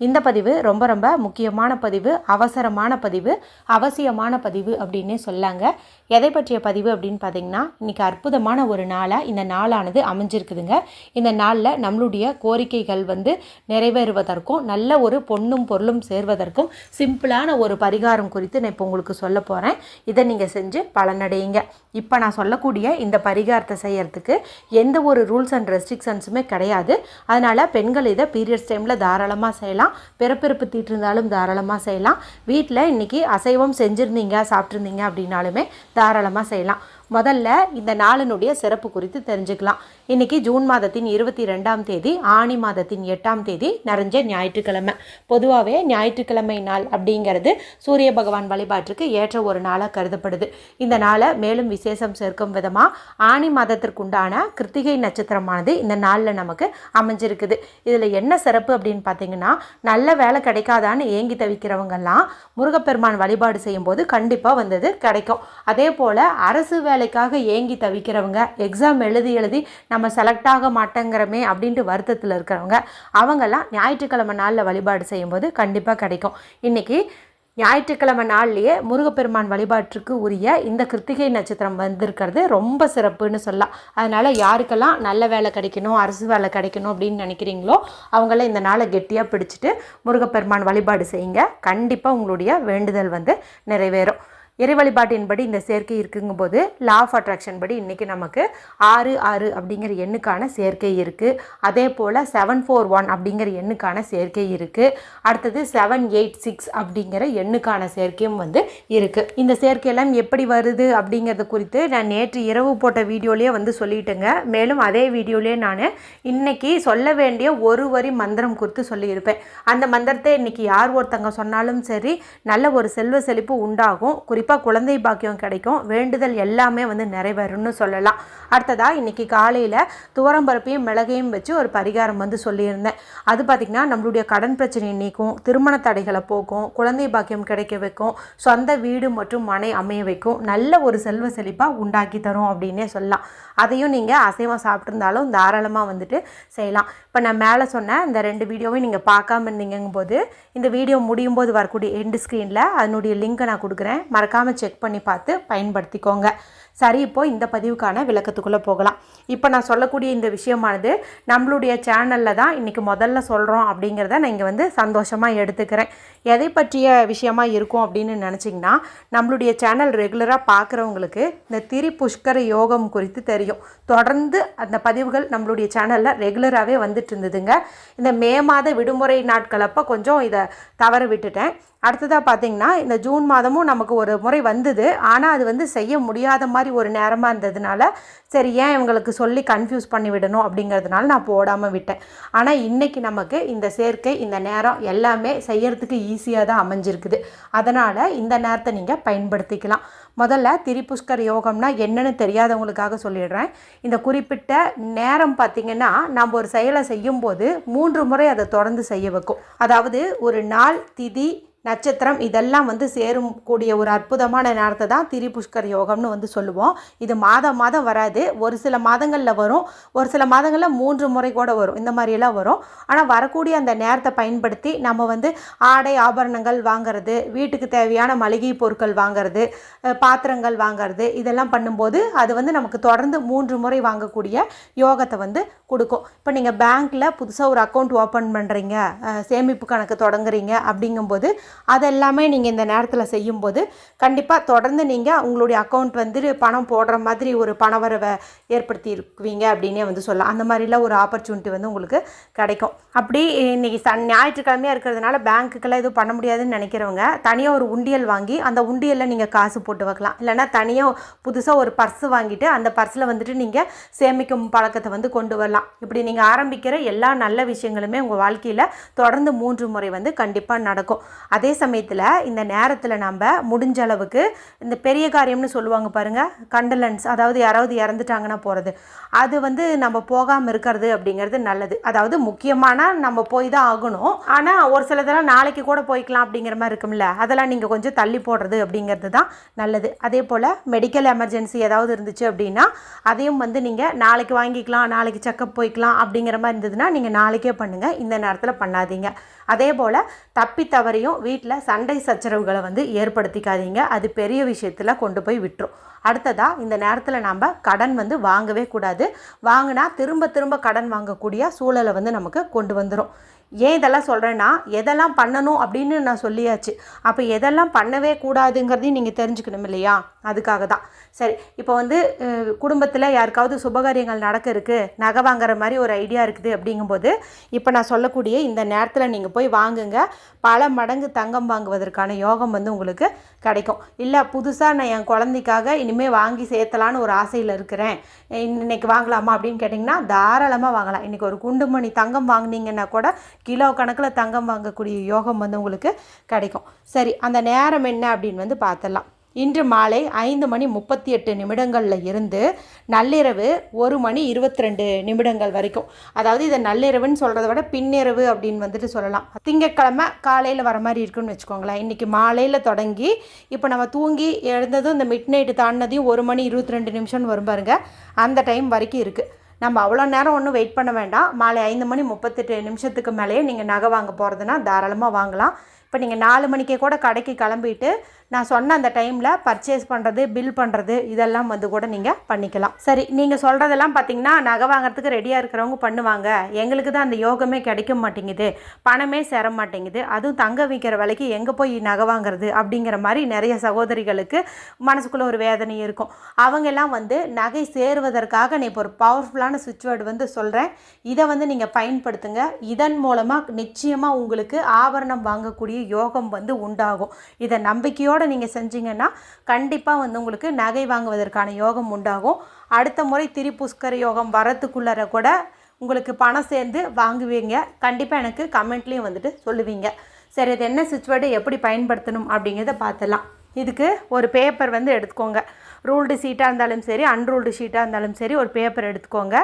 இந்த பதிவு ரொம்ப ரொம்ப முக்கியமான பதிவு அவசரமான பதிவு அவசியமான பதிவு அப்படின்னே சொல்லாங்க. எதை பற்றிய பதிவு அப்படின்னு பார்த்தீங்கன்னா இன்றைக்கி அற்புதமான ஒரு நாளாக இந்த நாளானது அமைஞ்சிருக்குதுங்க. இந்த நாளில் நம்மளுடைய கோரிக்கைகள் வந்து நிறைவேறுவதற்கும் நல்ல ஒரு பொண்ணும் பொருளும் சேர்வதற்கும் சிம்பிளான ஒரு பரிகாரம் குறித்து நான் இப்போ உங்களுக்கு சொல்ல போகிறேன் இதை நீங்கள் செஞ்சு பலனடையுங்க. இப்போ நான் சொல்லக்கூடிய இந்த பரிகாரத்தை செய்கிறதுக்கு எந்த ஒரு ரூல்ஸ் அண்ட் ரெஸ்ட்ரிக்ஷன்ஸுமே கிடையாது. அதனால் பெண்கள் இதை பீரியட்ஸ் டைமில் தாராளமாக செய்யலாம். பிறப்பிறப்பு தீட்டிருந்தாலும் தாராளமாக செய்யலாம். வீட்டில் இன்றைக்கி அசைவம் செஞ்சுருந்தீங்க சாப்பிட்ருந்தீங்க அப்படின்னாலுமே தாராளமாக செய்யலாம். முதல்ல இந்த நாளினுடைய சிறப்பு குறித்து தெரிஞ்சுக்கலாம். இன்றைக்கி ஜூன் மாதத்தின் இருபத்தி ரெண்டாம் தேதி ஆணி மாதத்தின் எட்டாம் தேதி நிறைஞ்ச ஞாயிற்றுக்கிழமை. பொதுவாகவே ஞாயிற்றுக்கிழமை நாள் அப்படிங்கிறது சூரிய பகவான் வழிபாட்டுக்கு ஏற்ற ஒரு நாளாக கருதப்படுது. இந்த நாளை மேலும் விசேஷம் சேர்க்கும் விதமாக ஆணி மாதத்திற்குண்டான கிருத்திகை நட்சத்திரமானது இந்த நாளில் நமக்கு அமைஞ்சிருக்குது. இதில் என்ன சிறப்பு அப்படின்னு பார்த்தீங்கன்னா நல்ல வேலை கிடைக்காதான்னு ஏங்கி தவிக்கிறவங்கெல்லாம் முருகப்பெருமான் வழிபாடு செய்யும்போது கண்டிப்பாக வந்தது கிடைக்கும். அதே போல் அரசு வேலைக்காக ஏங்கி தவிக்கிறவங்க எக்ஸாம் எழுதி எழுதி நம்ம செலக்ட் ஆக மாட்டேங்கிறமே அப்படின்ட்டு வருத்தத்தில் இருக்கிறவங்க அவங்கெல்லாம் ஞாயிற்றுக்கிழமை நாளில் வழிபாடு செய்யும்போது கண்டிப்பாக கிடைக்கும். இன்றைக்கி ஞாயிற்றுக்கிழமை நாள்லேயே முருகப்பெருமான் வழிபாட்டுக்கு உரிய இந்த கிருத்திகை நட்சத்திரம் வந்திருக்கிறது ரொம்ப சிறப்புன்னு சொல்லலாம். அதனால் யாருக்கெல்லாம் நல்ல வேலை கிடைக்கணும் அரசு வேலை கிடைக்கணும் அப்படின்னு நினைக்கிறீங்களோ அவங்கள இந்த நாளை கெட்டியாக பிடிச்சிட்டு முருகப்பெருமான் வழிபாடு செய்யுங்க. கண்டிப்பாக உங்களுடைய வேண்டுதல் வந்து நிறைவேறும். இறை வழிபாட்டின்படி இந்த சேர்க்கை இருக்குங்கும்போது லா ஆஃப் அட்ராக்ஷன் படி இன்றைக்கி நமக்கு ஆறு ஆறு அப்படிங்கிற எண்ணுக்கான சேர்க்கை இருக்குது அதே போல் செவன் ஃபோர் ஒன் அப்படிங்கிற எண்ணுக்கான சேர்க்கை இருக்குது அடுத்தது செவன் எயிட் சிக்ஸ் அப்படிங்கிற எண்ணுக்கான சேர்க்கையும் வந்து இருக்குது இந்த சேர்க்கையெல்லாம் எப்படி வருது அப்படிங்கிறது குறித்து நான் நேற்று இரவு போட்ட வீடியோலேயே வந்து சொல்லிட்டேங்க. மேலும் அதே வீடியோலேயே நான் இன்றைக்கி சொல்ல வேண்டிய ஒரு வரி மந்திரம் குறித்து சொல்லியிருப்பேன். அந்த மந்திரத்தை இன்றைக்கி யார் ஒருத்தங்க சொன்னாலும் சரி நல்ல ஒரு செல்வ செழிப்பு உண்டாகும். குறிப்பாக குழந்தை பாக்கியம் கிடைக்கும். வேண்டுதல் எல்லாமே வந்து நிறைவேறும்னு சொல்லலாம். அடுத்ததாக இன்றைக்கி காலையில் துவரம்பருப்பையும் மிளகையும் வச்சு ஒரு பரிகாரம் வந்து சொல்லியிருந்தேன். அது பார்த்திங்கன்னா நம்மளுடைய கடன் பிரச்சனையை நீக்கும் திருமண தடைகளை போக்கும் குழந்தை பாக்கியம் கிடைக்க வைக்கும் சொந்த வீடு மற்றும் மனை அமைய வைக்கும் நல்ல ஒரு செல்வ செழிப்பாக உண்டாக்கி தரும் அப்படின்னே சொல்லலாம். அதையும் நீங்கள் அசைவம் சாப்பிட்ருந்தாலும் தாராளமாக வந்துட்டு செய்யலாம். இப்போ நான் மேலே சொன்ன இந்த ரெண்டு வீடியோவையும் நீங்கள் பார்க்காம இருந்தீங்கும் போது இந்த வீடியோ முடியும் போது வரக்கூடிய எண்டு ஸ்க்ரீனில் அதனுடைய லிங்க்கை நான் கொடுக்குறேன். மறக்க மறக்காமல் செக் பண்ணி பார்த்து பயன்படுத்திக்கோங்க. சரி இப்போ இந்த பதிவுக்கான விளக்கத்துக்குள்ளே போகலாம். இப்போ நான் சொல்லக்கூடிய இந்த விஷயமானது நம்மளுடைய சேனலில் தான் இன்றைக்கி முதல்ல சொல்கிறோம் அப்படிங்கிறத நான் இங்கே வந்து சந்தோஷமாக எடுத்துக்கிறேன். எதை பற்றிய விஷயமாக இருக்கும் அப்படின்னு நினச்சிங்கன்னா நம்மளுடைய சேனல் ரெகுலராக பார்க்குறவங்களுக்கு இந்த திரி புஷ்கர யோகம் குறித்து தெரியும். தொடர்ந்து அந்த பதிவுகள் நம்மளுடைய சேனலில் ரெகுலராகவே வந்துட்டு இருந்ததுங்க. இந்த மே மாத விடுமுறை நாட்கள் அப்போ கொஞ்சம் இதை தவற விட்டுட்டேன். அடுத்ததாக பார்த்திங்கன்னா இந்த ஜூன் மாதமும் நமக்கு ஒரு முறை வந்தது. ஆனால் அது வந்து செய்ய முடியாத மாதிரி ஒரு நேரமாக இருந்ததுனால சரி ஏன் இவங்களுக்கு சொல்லி கன்ஃபியூஸ் பண்ணி விடணும் அப்படிங்கிறதுனால நான் போடாமல் விட்டேன். ஆனால் இன்றைக்கி நமக்கு இந்த சேர்க்கை இந்த நேரம் எல்லாமே செய்கிறதுக்கு ஈஸியாக தான் அமைஞ்சிருக்குது. அதனால் இந்த நேரத்தை நீங்கள் பயன்படுத்திக்கலாம். முதல்ல திரிபுஷ்கர் யோகம்னா என்னன்னு தெரியாதவங்களுக்காக சொல்லிடுறேன். இந்த குறிப்பிட்ட நேரம் பார்த்திங்கன்னா நம்ம ஒரு செயலை செய்யும்போது மூன்று முறை அதை தொடர்ந்து செய்ய வைக்கும். அதாவது ஒரு நாள் திதி நட்சத்திரம் இதெல்லாம் வந்து சேரும் கூடிய ஒரு அற்புதமான நேரத்தை தான் திரிபுஷ்கர் யோகம்னு வந்து சொல்லுவோம். இது மாதம் மாதம் வராது. ஒரு சில மாதங்களில் வரும். ஒரு சில மாதங்களில் மூன்று முறை கூட வரும். இந்த மாதிரியெல்லாம் வரும். ஆனால் வரக்கூடிய அந்த நேரத்தை பயன்படுத்தி நம்ம வந்து ஆடை ஆபரணங்கள் வாங்குறது வீட்டுக்கு தேவையான மளிகை பொருட்கள் வாங்குறது பாத்திரங்கள் வாங்குறது இதெல்லாம் பண்ணும்போது அது வந்து நமக்கு தொடர்ந்து மூன்று முறை வாங்கக்கூடிய யோகத்தை வந்து கொடுக்கும். இப்போ நீங்கள் பேங்க்கில் புதுசாக ஒரு அக்கௌண்ட் ஓப்பன் பண்ணுறீங்க சேமிப்பு கணக்கு தொடங்குறீங்க அப்படிங்கும்போது அதெல்லாமே நீங்கள் இந்த நேரத்தில் செய்யும்போது கண்டிப்பாக தொடர்ந்து நீங்கள் உங்களுடைய அக்கௌண்ட் வந்து பணம் போடுற மாதிரி ஒரு பணவரவை ஏற்படுத்தி இருக்குவீங்க அப்படின்னே வந்து சொல்லலாம். அந்த மாதிரிலாம் ஒரு ஆப்பர்ச்சுனிட்டி வந்து உங்களுக்கு கிடைக்கும். அப்படி இன்னைக்கு சன் ஞாயிற்றுக்கிழமையாக இருக்கிறதுனால பேங்க்குக்கெல்லாம் எதுவும் பண்ண முடியாதுன்னு நினைக்கிறவங்க தனியாக ஒரு உண்டியல் வாங்கி அந்த உண்டியலில் நீங்கள் காசு போட்டு வைக்கலாம். இல்லைன்னா தனியாக புதுசாக ஒரு பர்ஸ் வாங்கிட்டு அந்த பர்ஸில் வந்துட்டு நீங்கள் சேமிக்கும் பழக்கத்தை வந்து கொண்டு வரலாம். இப்படி நீங்கள் ஆரம்பிக்கிற எல்லா நல்ல விஷயங்களுமே உங்கள் வாழ்க்கையில் தொடர்ந்து மூன்று முறை வந்து கண்டிப்பாக நடக்கும். அது அதே சமயத்தில் இந்த நேரத்தில் நம்ம முடிஞ்ச அளவுக்கு இந்த பெரிய காரியம்னு சொல்லுவாங்க பாருங்கள் கண்டலன்ஸ் அதாவது யாராவது இறந்துட்டாங்கன்னா போகிறது அது வந்து நம்ம போகாமல் இருக்கிறது அப்படிங்கிறது நல்லது. அதாவது முக்கியமான நம்ம போய் தான் ஆகணும். ஆனால் ஒரு சிலதெல்லாம் நாளைக்கு கூட போய்க்கலாம் அப்படிங்கிற மாதிரி இருக்கும்ல. அதெல்லாம் நீங்கள் கொஞ்சம் தள்ளி போடுறது அப்படிங்கிறது தான் நல்லது. அதே போல் மெடிக்கல் எமர்ஜென்சி ஏதாவது இருந்துச்சு அப்படின்னா அதையும் வந்து நீங்கள் நாளைக்கு வாங்கிக்கலாம் நாளைக்கு செக்கப் போய்க்கலாம் அப்படிங்கிற மாதிரி இருந்ததுன்னா நீங்கள் நாளைக்கே பண்ணுங்கள் இந்த நேரத்தில் பண்ணாதீங்க. அதே போல் தப்பி தவறையும் வீட்டில் சண்டை சச்சரவுகளை வந்து ஏற்படுத்திக்காதீங்க. அது பெரிய விஷயத்தில் கொண்டு போய் விட்டுரும். அடுத்ததாக இந்த நேரத்தில் நம்ம கடன் வந்து வாங்கவே கூடாது. வாங்கினா திரும்ப திரும்ப கடன் வாங்கக்கூடிய சூழலை வந்து நமக்கு கொண்டு வந்துடும் ஏன் இதெல்லாம் சொல்கிறேன்னா எதெல்லாம் பண்ணணும் அப்படின்னு நான் சொல்லியாச்சு. அப்போ எதெல்லாம் பண்ணவே கூடாதுங்கிறதையும் நீங்கள் தெரிஞ்சுக்கணும் இல்லையா? அதுக்காக தான். சரி இப்போ வந்து குடும்பத்தில் யாருக்காவது சுபகாரியங்கள் நடக்க இருக்குது நகை வாங்குற மாதிரி ஒரு ஐடியா இருக்குது அப்படிங்கும்போது இப்போ நான் சொல்லக்கூடிய இந்த நேரத்தில் நீங்கள் போய் வாங்குங்க. பல மடங்கு தங்கம் வாங்குவதற்கான யோகம் வந்து உங்களுக்கு கிடைக்கும். இல்லை புதுசாக நான் என் குழந்தைக்காக இனிமேல் வாங்கி சேர்த்தலான்னு ஒரு ஆசையில் இருக்கிறேன். இன்னைக்கு வாங்கலாமா அப்படின்னு கேட்டிங்கன்னா தாராளமாக வாங்கலாம். இன்றைக்கி ஒரு குண்டுமணி தங்கம் வாங்கினீங்கன்னா கூட கிலோ கணக்கில் தங்கம் வாங்கக்கூடிய யோகம் வந்து உங்களுக்கு கிடைக்கும். சரி அந்த நேரம் என்ன அப்படின்னு வந்து பார்த்துடலாம். இன்று மாலை ஐந்து மணி முப்பத்தி எட்டு நிமிடங்களில் இருந்து நள்ளிரவு ஒரு மணி இருபத்தி ரெண்டு நிமிடங்கள் வரைக்கும். அதாவது இதை நள்ளிரவுன்னு சொல்கிறத விட பின்னிரவு அப்படின்னு வந்துட்டு சொல்லலாம். திங்கட்கிழமை காலையில் வர மாதிரி இருக்குன்னு வச்சுக்கோங்களேன். இன்றைக்கி மாலையில் தொடங்கி இப்போ நம்ம தூங்கி எழுந்ததும் இந்த மிட் நைட்டு தாண்டினதையும் ஒரு மணி இருபத்தி ரெண்டு நிமிஷம்னு வரும் பாருங்க. அந்த டைம் வரைக்கும் இருக்குது நம்ம அவ்வளோ நேரம் ஒன்றும் வெயிட் பண்ண வேண்டாம். மாலை ஐந்து மணி முப்பத்தெட்டு நிமிஷத்துக்கு மேலேயே நீங்கள் நகை வாங்க போகிறதுனா தாராளமாக வாங்கலாம். இப்போ நீங்கள் நாலு மணிக்கே கூட கடைக்கு கிளம்பிட்டு நான் சொன்ன அந்த டைமில் பர்ச்சேஸ் பண்ணுறது பில் பண்ணுறது இதெல்லாம் வந்து கூட நீங்கள் பண்ணிக்கலாம். சரி நீங்கள் சொல்கிறதெல்லாம் பார்த்தீங்கன்னா நகை வாங்குறதுக்கு ரெடியாக இருக்கிறவங்க பண்ணுவாங்க. எங்களுக்கு தான் அந்த யோகமே கிடைக்க மாட்டேங்குது. பணமே சேர மாட்டேங்குது. அதுவும் தங்க விற்கிற விலைக்கு எங்கே போய் நகை வாங்குறது அப்படிங்கிற மாதிரி நிறைய சகோதரிகளுக்கு மனசுக்குள்ளே ஒரு வேதனை இருக்கும். அவங்கெல்லாம் வந்து நகை சேருவதற்காக நான் இப்போ ஒரு பவர்ஃபுல்லான சுவிட்ச் வேர்டு வந்து சொல்கிறேன் இதை வந்து நீங்கள் பயன்படுத்துங்க. இதன் மூலமாக நிச்சயமாக உங்களுக்கு ஆபரணம் வாங்கக்கூடிய யோகம் வந்து உண்டாகும். இதை நம்பிக்கையோடு நீங்கள் செஞ்சீங்கன்னா கண்டிப்பாக வந்து உங்களுக்கு நகை வாங்குவதற்கான யோகம் உண்டாகும். அடுத்த முறை திரிபுஷ்கர யோகம் வரத்துக்குள்ளர கூட உங்களுக்கு பணம் சேர்ந்து வாங்குவீங்க. கண்டிப்பாக எனக்கு கமெண்ட்லேயும் வந்துட்டு சொல்லுவீங்க. சரி இது என்ன சுச்சுவேட்டை எப்படி பயன்படுத்தணும் அப்படிங்கிறத பார்த்துலாம் இதுக்கு ஒரு பேப்பர் வந்து எடுத்துக்கோங்க. ரூல்டு ஷீட்டாக இருந்தாலும் சரி அன்ரூல்டு ஷீட்டாக இருந்தாலும் சரி ஒரு பேப்பர் எடுத்துக்கோங்க.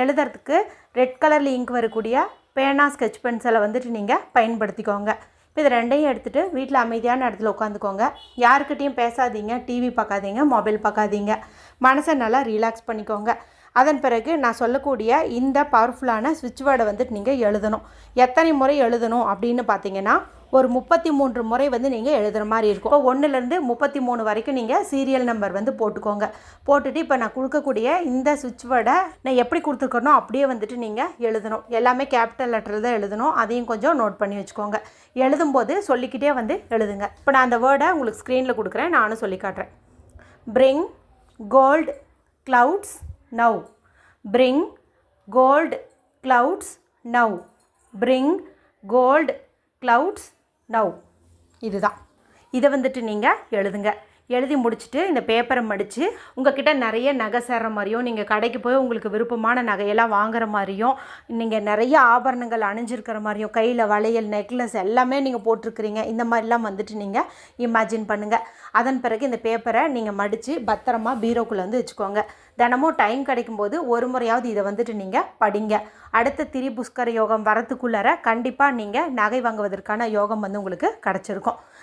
எழுதுறதுக்கு ரெட் கலரில் இங்க் வரக்கூடிய பேனா ஸ்கெச் பென்சிலை வந்துட்டு நீங்கள் பயன்படுத்திக்கோங்க. இப்போ இது ரெண்டையும் எடுத்துகிட்டு வீட்டில் அமைதியான இடத்துல உட்காந்துக்கோங்க. யாருக்கிட்டேயும் பேசாதீங்க டிவி பார்க்காதீங்க மொபைல் பார்க்காதீங்க. மனசை நல்லா ரிலாக்ஸ் பண்ணிக்கோங்க. அதன் பிறகு நான் சொல்லக்கூடிய இந்த பவர்ஃபுல்லான சுவிட்ச் வேர்டை வந்துட்டு நீங்கள் எழுதணும். எத்தனை முறை எழுதணும் அப்படின்னு பார்த்தீங்கன்னா ஒரு முப்பத்தி மூன்று முறை வந்து நீங்கள் எழுதுகிற மாதிரி இருக்கும். இப்போ ஒன்றுலேருந்து முப்பத்தி மூணு வரைக்கும் நீங்கள் சீரியல் நம்பர் வந்து போட்டுக்கோங்க. போட்டுட்டு இப்போ நான் கொடுக்கக்கூடிய இந்த சுவிட்ச் வேர்டை நான் எப்படி கொடுத்துருக்கணும் அப்படியே வந்துட்டு நீங்கள் எழுதணும். எல்லாமே கேபிட்டல் லெட்டரில் தான் எழுதணும். அதையும் கொஞ்சம் நோட் பண்ணி வச்சுக்கோங்க. எழுதும்போது சொல்லிக்கிட்டே வந்து எழுதுங்க. இப்போ நான் அந்த வேர்டை உங்களுக்கு ஸ்க்ரீனில் கொடுக்குறேன். நானும் சொல்லி காட்டுறேன். Bring gold clouds now bring gold clouds now bring gold clouds now. இதுதான். இதை வந்துட்டு நீங்கள் எழுதுங்க. எழுதி முடிச்சுட்டு இந்த பேப்பரை மடித்து உங்ககிட்ட நிறைய நகை சேர்ற மாதிரியும் நீங்கள் கடைக்கு போய் உங்களுக்கு விருப்பமான நகையெல்லாம் வாங்குற மாதிரியும் நீங்கள் நிறைய ஆபரணங்கள் அணிஞ்சிருக்கிற மாதிரியும் கையில் வளையல் நெக்லஸ் எல்லாமே நீங்கள் போட்டிருக்கிறீங்க. இந்த மாதிரிலாம் வந்துட்டு நீங்கள் இமேஜின் பண்ணுங்கள் அதன் பிறகு இந்த பேப்பரை நீங்கள் மடித்து பத்திரமா பீரோக்குள்ளே வந்து வச்சுக்கோங்க. தினமும் டைம் கிடைக்கும்போது ஒரு முறையாவது இதை வந்துட்டு நீங்கள் படிங்க. அடுத்த திரி புஷ்கர யோகம் வரத்துக்குள்ளார கண்டிப்பாக நீங்கள் நகை வாங்குவதற்கான யோகம் வந்து உங்களுக்கு கிடச்சிருக்கும்.